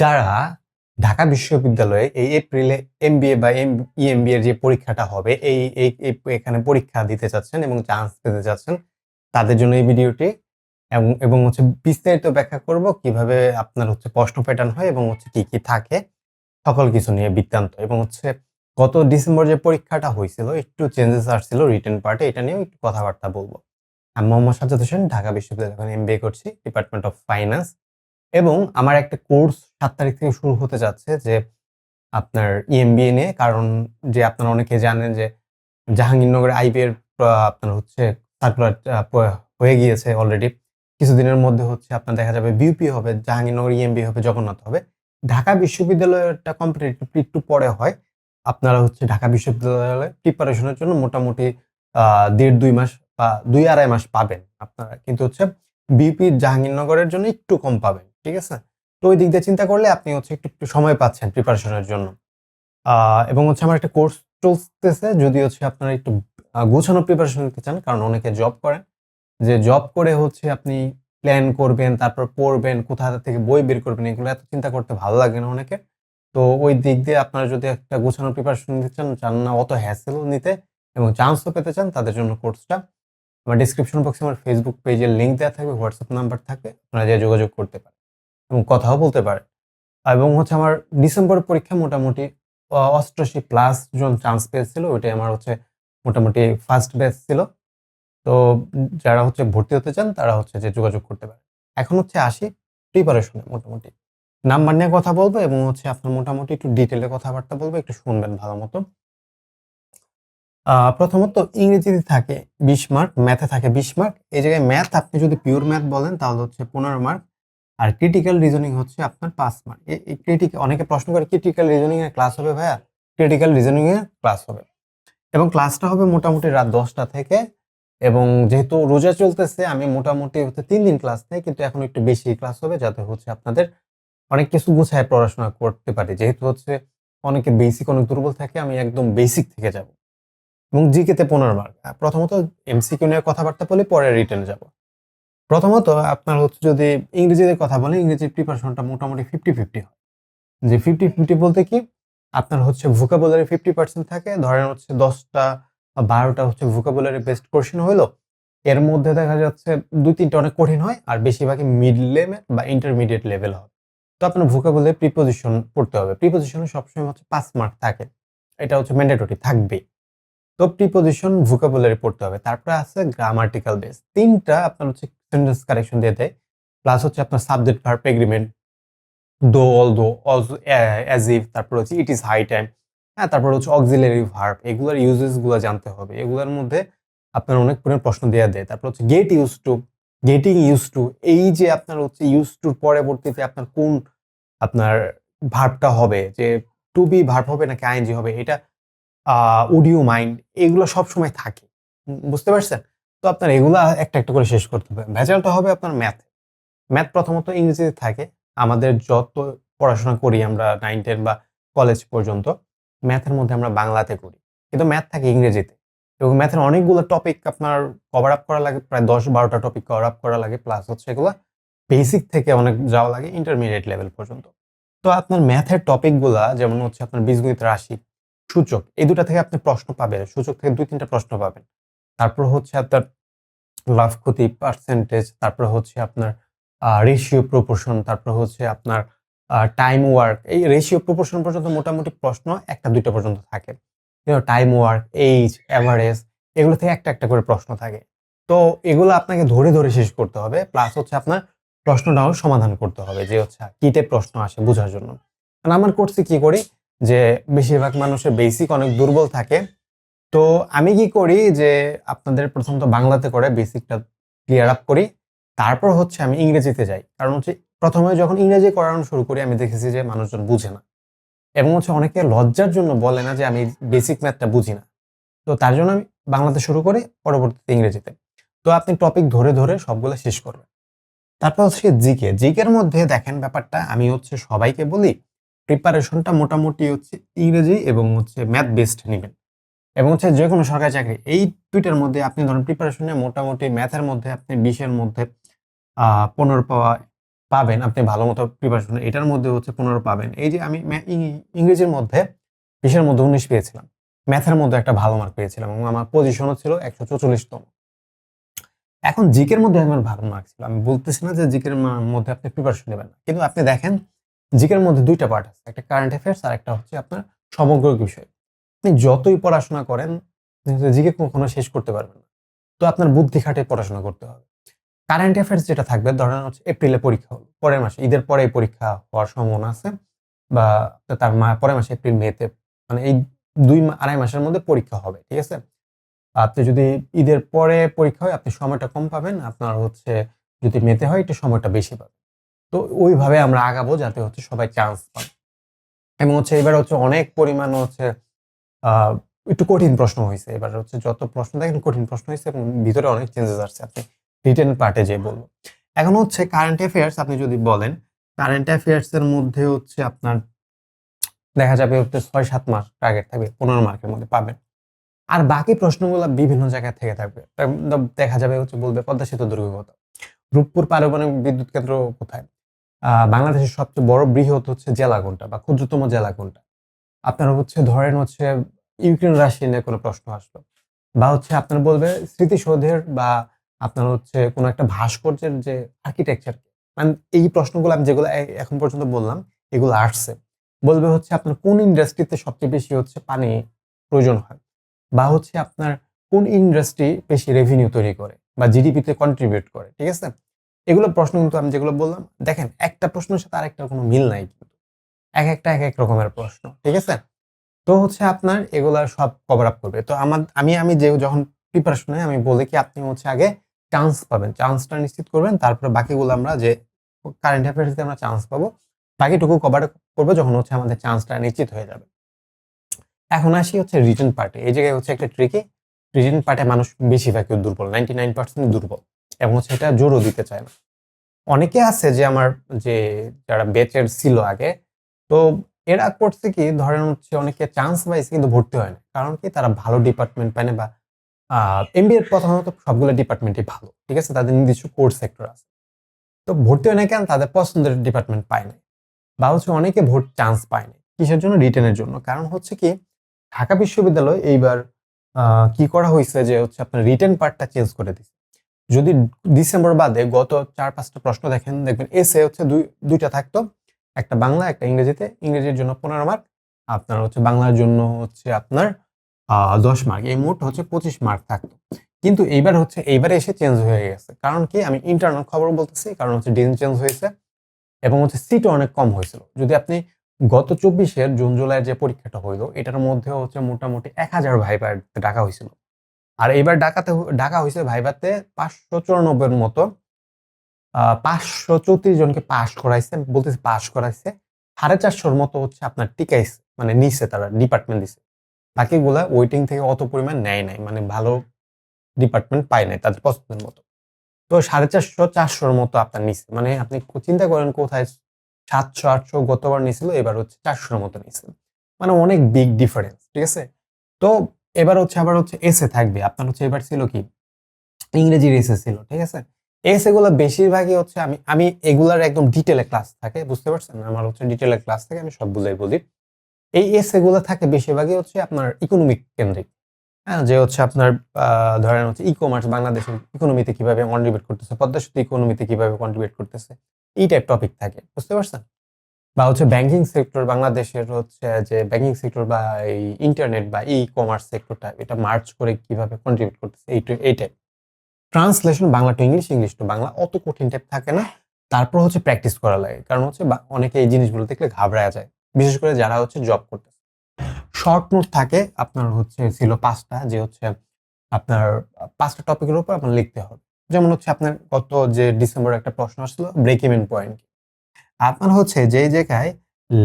যারা ঢাকা বিশ্ববিদ্যালয়ে এই এপ্রিলে এমবিএ বা এম ইএমবিএ এর যে পরীক্ষাটা হবে, এই এই এখানে পরীক্ষা দিতে চাচ্ছেন এবং চান্স পেতে চাচ্ছেন, তাদের জন্য এই ভিডিওটি এবং এবং হচ্ছে বিস্তারিত ব্যাখ্যা করব কীভাবে আপনার হচ্ছে প্রশ্ন প্যাটার্ন হয় এবং হচ্ছে কি কি থাকে, সকল কিছু নিয়ে বৃত্তান্ত। এবং হচ্ছে গত ডিসেম্বর যে পরীক্ষাটা হয়েছিল, একটু চেঞ্জেস আসছিল রিটার্ন পার্টে এটা নিয়েও একটু কথাবার্তা বলব। আমি মোহাম্মদ সাজ্জাদ হোসেন, ঢাকা বিশ্ববিদ্যালয় এখন এমবিএ করছি ডিপার্টমেন্ট অফ ফাইন্যান্স এবং আমার একটা কোর্স সাত তারিখ থেকে শুরু হতে যাচ্ছে যে আপনার ইএমবিএ নিয়ে। কারণ যে আপনারা অনেকে জানেন যে জাহাঙ্গীরনগর আইবিএর আপনার হচ্ছে সার্কুলার হয়ে গিয়েছে অলরেডি কিছুদিনের মধ্যে হচ্ছে আপনার দেখা যাবে বিউপি হবে, জাহাঙ্গীরনগর ইএমবি হবে, জগন্নাথ হবে। ঢাকা বিশ্ববিদ্যালয়টা কম্পিটিটিভ একটু পরে হয়। আপনারা হচ্ছে ঢাকা বিশ্ববিদ্যালয়ে প্রিপারেশনের জন্য মোটামুটি দেড় দুই মাস বা দুই আড়াই মাস পাবেন আপনারা। কিন্তু হচ্ছে বিপি জাহাঙ্গীরনগরের জন্য একটু কম পাবেন। ঠিক আছে? তো ওই দিক দিয়ে চিন্তা করলে আপনি হচ্ছে একটু একটু সময় পাচ্ছেন প্রিপারেশনের জন্য। এবং হচ্ছে আমার একটা কোর্স চলতেছে, যদি হচ্ছে আপনারা একটু গোছানো প্রিপারেশন নিতে চান, কারণ অনেকে জব করেন। যে জব করে হচ্ছে আপনি প্ল্যান করবেন, তারপর পড়বেন, কোথা থেকে বই বের করবেন, এগুলো এত চিন্তা করতে ভালো লাগে না অনেকে। তো ওই দিক দিয়ে আপনারা যদি একটা গোছানো প্রিপারেশন নিতে চান চান না অত হ্যাসেল নিতে, এবং চান্সও পেতে চান, তাদের জন্য কোর্সটা আমার ডিসক্রিপশন বক্সে আমার ফেসবুক পেজের লিঙ্ক দেওয়া থাকবে হোয়াটসঅ্যাপ নাম্বার থাকবে আপনারা যে যোগাযোগ করতে পারেন। এবং কথাও বলতে পারে। এবং হচ্ছে আমার ডিসেম্বর পরীক্ষা মোটামুটি অষ্টআশি প্লাস জন চান্স পেয়েছিল, ওইটাই আমার হচ্ছে মোটামুটি ফার্স্ট ব্যাচ ছিল। তো যারা হচ্ছে ভর্তি হতে চান, তারা হচ্ছে যে যোগাযোগ করতে পারে এখন হচ্ছে আসি প্রিপারেশনে মোটামুটি। নাম্বার নিয়ে কথা বলব এবং হচ্ছে আপনার মোটামুটি একটু ডিটেলে কথাবার্তা বলব, একটু শুনবেন ভালো মতো। প্রথমত ইংরেজিতে থাকে বিশ মার্ক ম্যাথে থাকে বিশ মার্ক এই জায়গায় ম্যাথ আপনি যদি পিওর ম্যাথ বলেন, তাহলে হচ্ছে পনেরো মার্ক আর ক্রিটিক্যাল রিজনিং হচ্ছে আপনার পাঁচ মার্ক এই ক্রিটিক্যাল অনেকে প্রশ্ন করে ক্রিটিক্যাল রিজনিং এর ক্লাস হবে ভাইয়া? ক্রিটিক্যাল রিজনিং এর ক্লাস হবে। এবং ক্লাসটা হবে মোটামুটি রাত দশটা থেকে এবং যেহেতু রোজা চলতেছে, আমি মোটামুটি হচ্ছে তিন দিন ক্লাস নেই, কিন্তু এখন একটু বেশি ক্লাস হবে যাতে হচ্ছে আপনাদের অনেক কিছু গুছায় পড়াশোনা করতে পারি। যেহেতু হচ্ছে অনেকে বেসিক অনেক দুর্বল থাকে, আমি একদম বেসিক থেকে যাব। এবং জিকেতে পনেরো মার্ক প্রথমত এমসিকিউ নিয়ে কথাবার্তা বলে পরে রিটার্ন যাব। প্রথমত আপনার হচ্ছে যদি ইংরেজিতে কথা বলে ইংরেজির প্রিপারেশনটা মোটামুটি ফিফটি ফিফটি হয়। যে ফিফটি ফিফটি বলতে কি? আপনার হচ্ছে ভোকাবুলারি ফিফটি পার্সেন্ট থাকে, ধরেন হচ্ছে দশটা বা বারোটা হচ্ছে ভোকাবুলারি বেস্ট কোশ্চেন হইল, এর মধ্যে দেখা যাচ্ছে দুই তিনটা অনেক কঠিন হয়, আর বেশিরভাগই মিড লেভেল বা ইন্টারমিডিয়েট লেভেল হবে তো আপনার ভোকাবুলারি প্রিপোজিশন পড়তে হবে। প্রিপোজিশনে সবসময় হচ্ছে পাঁচ মার্ক থাকে। এটা হচ্ছে ম্যান্ডেটরি থাকবেই। তো প্রিপোজিশন ভোকাবুলারি পড়তে হবে। তারপরে আছে গ্রামাটিক্যাল বেস তিনটা আপনার হচ্ছে সেন্টেন্স কারেকশন দিয়ে দেয়। প্লাস হচ্ছে আপনার subject verb agreement though all though as if তারপর হচ্ছে ইট ইজ হাই টাইম হ্যাঁ তারপর হচ্ছে অক্সিলারি ভার্ব এগুলোর ইউজেসগুলো জানতে হবে। এগুলোর মধ্যে আপনার অনেক পরিমাণ প্রশ্ন দেওয়া দেয়। তারপর হচ্ছে get used to getting used to এই যে আপনার হচ্ছে ইউজ টুর পরবর্তীতে আপনার কোন আপনার ভার্বটা হবে, যে টু বি ভার্ব হবে নাকি আইএনজি হবে, এটা অডিও মাইন্ড এগুলো সবসময় থাকে। বুঝতে পারছেন? তো আপনার এগুলা একটা একটা করে শেষ করতে হবে। ভেজালটা হবে আপনার ম্যাথ ম্যাথ প্রথমত ইংরেজিতে থাকে। আমাদের যত পড়াশোনা করি আমরা নাইন টেন বা কলেজ পর্যন্ত ম্যাথের মধ্যে আমরা বাংলাতে করি। কিন্তু ম্যাথ থাকে ইংরেজিতে। এবং ম্যাথের অনেকগুলো টপিক আপনার কভার আপ করা লাগে, প্রায় দশ বারোটা টপিক কভার আপ করা লাগে প্লাস হচ্ছে এগুলো বেসিক থেকে অনেক যাওয়া লাগে ইন্টারমিডিয়েট লেভেল পর্যন্ত। তো আপনার ম্যাথের টপিকগুলা যেমন হচ্ছে আপনার বীজগণিত রাশি, সূচক, এই দুটা থেকে আপনি প্রশ্ন পাবেন। সূচক থেকে দুই, তিনটা প্রশ্ন পাবেন। তারপর হচ্ছে আপনার লাভ ক্ষতি পার্সেন্টেজ তারপর হচ্ছে আপনার রেশিও প্রপোর্শন তারপর হচ্ছে আপনার টাইম ওয়ার্ক এই রেশিও প্রপোর্শন পর্যন্ত মোটামুটি প্রশ্ন একটা দুইটা পর্যন্ত থাকে। টাইম ওয়ার্ক এইজ অ্যাভারেজ এগুলো থেকে একটা একটা করে প্রশ্ন থাকে। তো এগুলো আপনাকে ধরে ধরে শেষ করতে হবে প্লাস হচ্ছে আপনার প্রশ্নটাও সমাধান করতে হবে যে হচ্ছে কি টাইপ প্রশ্ন আসে বোঝার জন্য। কারণ আমার কোর্সে কি করি যে, বেশিরভাগ মানুষের বেসিক অনেক দুর্বল থাকে। তো আমি কি করি যে আপনাদের প্রথমত বাংলাতে করে বেসিকটা ক্লিয়ার আপ করি। তারপর হচ্ছে আমি ইংরেজিতে যাই। কারণ হচ্ছে প্রথমে যখন ইংরেজি করানো শুরু করি, আমি দেখেছি যে মানুষজন বুঝে না। এবং হচ্ছে অনেকে লজ্জার জন্য বলে না যে আমি বেসিক ম্যাথটা বুঝি না। তো তার জন্য আমি বাংলাতে শুরু করি, পরবর্তীতে ইংরেজিতে। তো আপনি টপিক ধরে ধরে সবগুলো শেষ করবেন। তারপর হচ্ছে জিকে। জিকের মধ্যে দেখেন ব্যাপারটা, আমি হচ্ছে সবাইকে বলি প্রিপারেশনটা মোটামুটি হচ্ছে ইংরেজি এবং হচ্ছে ম্যাথ বেসড নেবেন। এবং হচ্ছে যে কোনো সরকারি চাকরি, এই দুইটার মধ্যে আপনি ধরেন প্রিপারেশনে মোটামুটি ম্যাথের মধ্যে আপনি বিশের মধ্যে পনেরো পাওয়া, পাবেন। আপনি ভালো মতো প্রিপারেশন এটার মধ্যে হচ্ছে পনেরো পাবেন। এই যে আমি ইংরেজির মধ্যে বিশের মধ্যে উনিশ পেয়েছিলাম। ম্যাথের মধ্যে একটা ভালো মার্ক পেয়েছিলাম এবং আমার পজিশনও ছিল একশো চৌচল্লিশতম। এখন জিকের মধ্যে আমার ভালো মার্ক ছিল। আমি বলতেছি না যে জিকের মধ্যে আপনি প্রিপারেশন নেবেন না। কিন্তু আপনি দেখেন জিকের মধ্যে দুইটা পার্ট আছে, একটা কারেন্ট অ্যাফেয়ার্স আর একটা হচ্ছে আপনার সমগ্র বিষয়। আপনি যতই পড়াশোনা করেন জিকে কখনো শেষ করতে পারবেন না। তো আপনার বুদ্ধি খাটে পড়াশোনা করতে হবে। কারেন্ট অ্যাফেয়ার্স যেটা থাকবে, ধরেন হচ্ছে এপ্রিলে পরীক্ষা হলো, পরের মাসে, ঈদের পরে পরীক্ষা হওয়ার সম্ভাবনা আছে বা তার মা, পরের মাসে এপ্রিল মেতে মানে এই দুই আড়াই মাসের মধ্যে পরীক্ষা হবে, ঠিক আছে? আপনি যদি ঈদের পরে পরীক্ষা হয়, আপনি সময়টা কম পাবেন, আপনার হচ্ছে যদি মেতে হয়, একটু সময়টা বেশি পাবেন। তো ওইভাবে আমরা আগাবো যাতে হচ্ছে সবাই চান্স পান এবং হচ্ছে এবার হচ্ছে অনেক পরিমাণ হচ্ছে একটু কঠিন প্রশ্ন হয়েছে এবার হচ্ছে যত প্রশ্ন দেখেন, কঠিন প্রশ্ন হয়েছে এবং ভিতরে অনেক চেঞ্জেস আসছে। আপনি রিটেন পার্টে যে বলব এখন হচ্ছে কারেন্ট অ্যাফেয়ার্স আপনি যদি বলেন কারেন্ট অ্যাফেয়ার্স এর মধ্যে হচ্ছে আপনার দেখা যাবে হচ্ছে ছয় সাত মাস টার্গেট থাকবে, পনেরো মার্কের মধ্যে পাবেন। আর বাকি প্রশ্নগুলো বিভিন্ন জায়গা থেকে থাকবে। দেখা যাবে হচ্ছে বলবে পদ্মা সেতু দুর্গ কথা রূপপুর পারমাণবিক বিদ্যুৎ কেন্দ্র কোথায়? বাংলাদেশের সবচেয়ে বড় বৃহৎ হচ্ছে জেলা কোনটা বা ক্ষুদ্রতম জেলা কোনটা? আপনার হচ্ছে, ধরেন হচ্ছে, ইউক্রেন রাশিয়া নিয়ে কোনো প্রশ্ন আসলো বা হচ্ছে আপনার বলবে স্মৃতিসৌধের বা আপনার হচ্ছে কোনো একটা ভাস্কর্যের যে আর্কিটেকচার মানে এই প্রশ্নগুলো আমি যেগুলো এখন পর্যন্ত বললাম, এগুলো আসছে। বলবে হচ্ছে আপনার কোন ইন্ডাস্ট্রিতে সবচেয়ে বেশি হচ্ছে পানি প্রয়োজন হয় বা হচ্ছে আপনার কোন ইন্ডাস্ট্রি বেশি রেভিনিউ তৈরি করে বা জিডিপিতে কন্ট্রিবিউট করে, ঠিক আছে? এগুলো প্রশ্ন কিন্তু আমি যেগুলো বললাম, দেখেন একটা প্রশ্নের সাথে আরেকটার কোনো মিল নাই। কিন্তু এক একটা এক এক রকমের প্রশ্ন, ঠিক আছে? তো হচ্ছে আপনার এগুলা সব কভার আপ করবে। তো আমার, আমি আমি যে যখন প্রিপারেশন আমি বলি কি, আপনি হচ্ছে আগে চান্স পাবেন। চান্সটা নিশ্চিত করবেন, তারপরে বাকিগুলো আমরা যে কারেন্ট অ্যাফেয়ার্সে আমরা চান্স পাবো, বাকিটুকু কভার করব যখন হচ্ছে আমাদের চান্সটা নিশ্চিত হয়ে যাবে। এখন আসি হচ্ছে রিটার্ন পার্টে এই জায়গায় হচ্ছে একটা ট্রিকি রিটার্ন পার্টে মানুষ বেশিরভাগ কেউ দুর্বল নাইনটি নাইন পার্সেন্ট দুর্বল এবং হচ্ছে এটা জোরও দিতে চায় না। অনেকে আছে যে আমার যে যারা বেচের ছিল আগে তো এরা করছে কি, ধরেন হচ্ছে অনেকে চান্স পাইছে কিন্তু ভর্তি হয় না। কারণ কি, তারা ভালো ডিপার্টমেন্ট পায় না বা এমবিএর প্রথমত সবগুলো ডিপার্টমেন্টই ভালো, ঠিক আছে? তাদের নির্দিষ্ট কোর্স সেক্টর আছে। তো ভর্তি হয় না কেন? তাদের পছন্দের ডিপার্টমেন্ট পায় না বা হচ্ছে অনেকে ভোট চান্স পায় না কিসের জন্য? রিটেনের জন্য। কারণ হচ্ছে কি, ঢাকা বিশ্ববিদ্যালয় এইবার কি করা হয়েছে যে হচ্ছে আপনার রিটেন পার্টটা চেঞ্জ করে দিচ্ছে যদি ডিসেম্বর বাদে গত চার পাঁচটা প্রশ্ন দেখেন, দেখবেন এসে হচ্ছে দুই, দুইটা থাকতো। একটা বাংলা, একটা ইংরেজিতে। ইংরেজির জন্য পনেরো মার্ক আপনার হচ্ছে বাংলার জন্য হচ্ছে আপনার দশ মার্ক এই মোট হচ্ছে পঁচিশ মার্ক থাকতো। কিন্তু এইবার হচ্ছে, এইবারে এসে চেঞ্জ হয়ে গেছে। কারণ কি? আমি ইন্টারনাল খবর বলতেছি, কারণ হচ্ছে ডিন চেঞ্জ হয়েছে এবং হচ্ছে সিটও অনেক কম হয়েছিল। যদি আপনি গত চব্বিশের জুন, জুলাইয়ের যে পরীক্ষাটা হইল, এটার মধ্যে হচ্ছে মোটামুটি এক হাজার ভাইবার ডাকা হয়েছিল। আর এবার ডাকাতে ডাকা হয়েছে ভাইবাতে পাঁচশো চুরানব্বইয়ের মতো পাঁচশো চৌত্রিশ জনকে পাস করাইছে, বলতেছে পাস করাইছে। সাড়ে চারশোর মতো হচ্ছে আপনার টিকাইছে মানে নিছে তারা ডিপার্টমেন্ট দিছে। বাকিগুলা ওয়েটিং থেকে অত পরিমাণ নেয় নাই মানে ভালো ডিপার্টমেন্ট পায় নাই তাদের পছন্দের মতো। তো সাড়ে চারশো, চারশোর মতো আপনার নিছে মানে আপনি চিন্তা করেন কোথায় সাতশো, আটশো গতবার নিছিল, এবার হচ্ছে চারশোর মতো নিছে। মানে অনেক বিগ ডিফারেন্স ঠিক আছে? তো এবার হচ্ছে, আবার হচ্ছে এসে থাকবে। আপনার হচ্ছে এবার ছিল কি? ইংরেজির এসে ছিল, ঠিক আছে? এসে গুলো বেশিরভাগই হচ্ছে আমি আমি এগুলার একদম ডিটেলে ক্লাস থাকে, বুঝতে পারছেন? আমার হচ্ছে ডিটেলে ক্লাস থাকে আমি সব বুঝাই বলি এই এসে গুলো থাকে বেশিরভাগই হচ্ছে আপনার ইকোনমিক কেন্দ্রিক। হ্যাঁ যে হচ্ছে আপনার ধরেন হচ্ছে ই কমার্স বাংলাদেশের ইকোনমিতে কীভাবে কন্ট্রিবিউট করতেছে পদ্মা ইকোনমিতে কীভাবে কন্ট্রিবিউট করতেছে, এই টাইপ টপিক থাকে, বুঝতে পারছেন? বা হচ্ছে ব্যাংকিং সেক্টর বাংলাদেশের হচ্ছে যে ব্যাংকিং সেক্টর বা এই ইন্টারনেট বা ই কমার্স সেক্টরটা এটা মার্চ করে কীভাবে কন্ট্রিবিউট করতেছে, এই এই type translation Bangla to English English to Bangla অত কঠিন টাইপ থাকে না। তারপর হচ্ছে প্র্যাকটিস করা লাগে। কারণ হচ্ছে অনেকে এই জিনিসগুলো দেখলে ঘাবড়ায় যায়। বিশেষ করে যারা হচ্ছে জব করতেছে। শর্ট নোট থাকে, আপনার হচ্ছে ছিল পাঁচটা যে হচ্ছে আপনার পাঁচটা টপিকের উপর আপনার লিখতে হবে। যেমন হচ্ছে আপনার গত যে ডিসেম্বর একটা প্রশ্ন আসছিল ব্রেক ইভেন পয়েন্ট আপনার হচ্ছে যে জায়গায়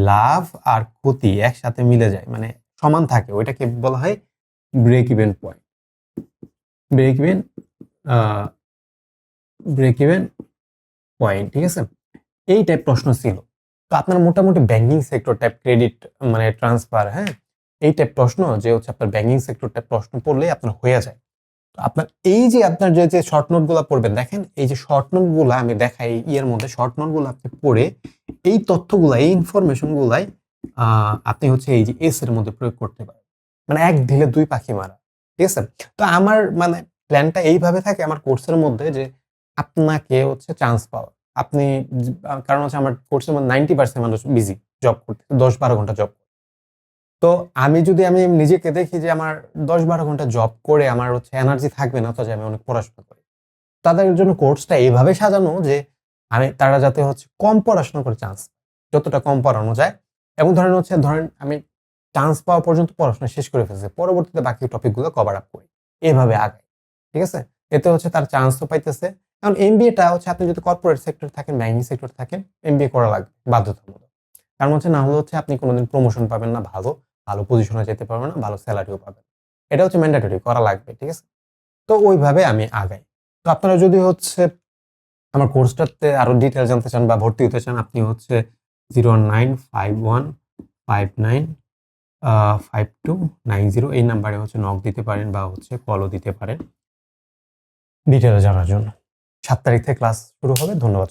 লাভ আর ক্ষতি একসাথে মিলে যায় মানে সমান থাকে, ওইটাকে বলা হয় break even point break even break even point ঠিক আছে? এই টাইপ প্রশ্ন ছিল। তো আপনার মোটামুটি ব্যাংকিং সেক্টর টাইপ ক্রেডিট মানে ট্রান্সফার হ্যাঁ? এই টাইপ প্রশ্ন যে হচ্ছে আপনার ব্যাংকিং সেক্টর টাইপ প্রশ্ন পড়লেই আপনার হয়ে যায়। তো আপনার এই যে আপনার যে যে শর্ট নোটগুলো পড়বেন, দেখেন, এই যে শর্ট নোটগুলো আমি দেখাই ইয়ের মধ্যে শর্ট নোটগুলো আপনি পড়ে, এই তথ্যগুলা, এই ইনফরমেশনগুলাই আপনি হচ্ছে এই যে এস এর মধ্যে প্রয়োগ করতে পারেন। মানে এক ঢিলে দুই পাখি মারা, ঠিক আছে? তো আমার মানে প্ল্যানটা এইভাবে থাকে আমার কোর্সের মধ্যে যে আপনাকে হচ্ছে চান্স পাওয়া। আপনি কারণ হচ্ছে আমার কোর্সের মধ্যে নাইনটি পার্সেন্ট মানুষ বিজি জব করতে দশ বারো ঘণ্টা জব তো আমি যদি আমি নিজেকে দেখি যে আমার দশ বারো ঘণ্টা জব করে আমার হচ্ছে এনার্জি থাকবে না যে আমি অনেক পড়াশোনা করি। তাদের জন্য কোর্সটা এইভাবে সাজানো যে আমি, তারা যাতে হচ্ছে কম পড়াশোনা করে চান্স যতটা কম পড়ানো যায়। এবং ধরেন হচ্ছে, ধরেন আমি চান্স পাওয়া পর্যন্ত পড়াশোনা শেষ করে ফেলছে, পরবর্তীতে বাকি টপিকগুলো কভার আপ করি। এভাবে আগাই। ঠিক আছে? এতে হচ্ছে তার চান্সও পাইতেছে। কারণ এমবিএটা হচ্ছে আপনি যদি কর্পোরেট সেক্টর থাকেন ব্যাংকিং সেক্টর থাকেন এমবিএ করা লাগবে, বাধ্যতামূলক। কারণ হচ্ছে না হলে হচ্ছে আপনি কোনোদিন প্রমোশন পাবেন না, ভালো ভালো পজিশনে যেতে পারবেন না, ভালো স্যালারিও পাবেন এটা হচ্ছে ম্যান্ডেটরি করা লাগবে, ঠিক আছে? তো ওইভাবে আমি আগাই। তো আপনারা যদি হচ্ছে আমার কোর্সটাতে আরও ডিটেল জানতে চান বা ভর্তি হতে চান, আপনি হচ্ছে zero nine five one five nine five two nine zero এই নাম্বারে হচ্ছে নক দিতে পারেন বা হচ্ছে কলও দিতে পারেন। ডিটেল জানার জন্য। সাত তারিখ থেকে ক্লাস শুরু হবে ধন্যবাদ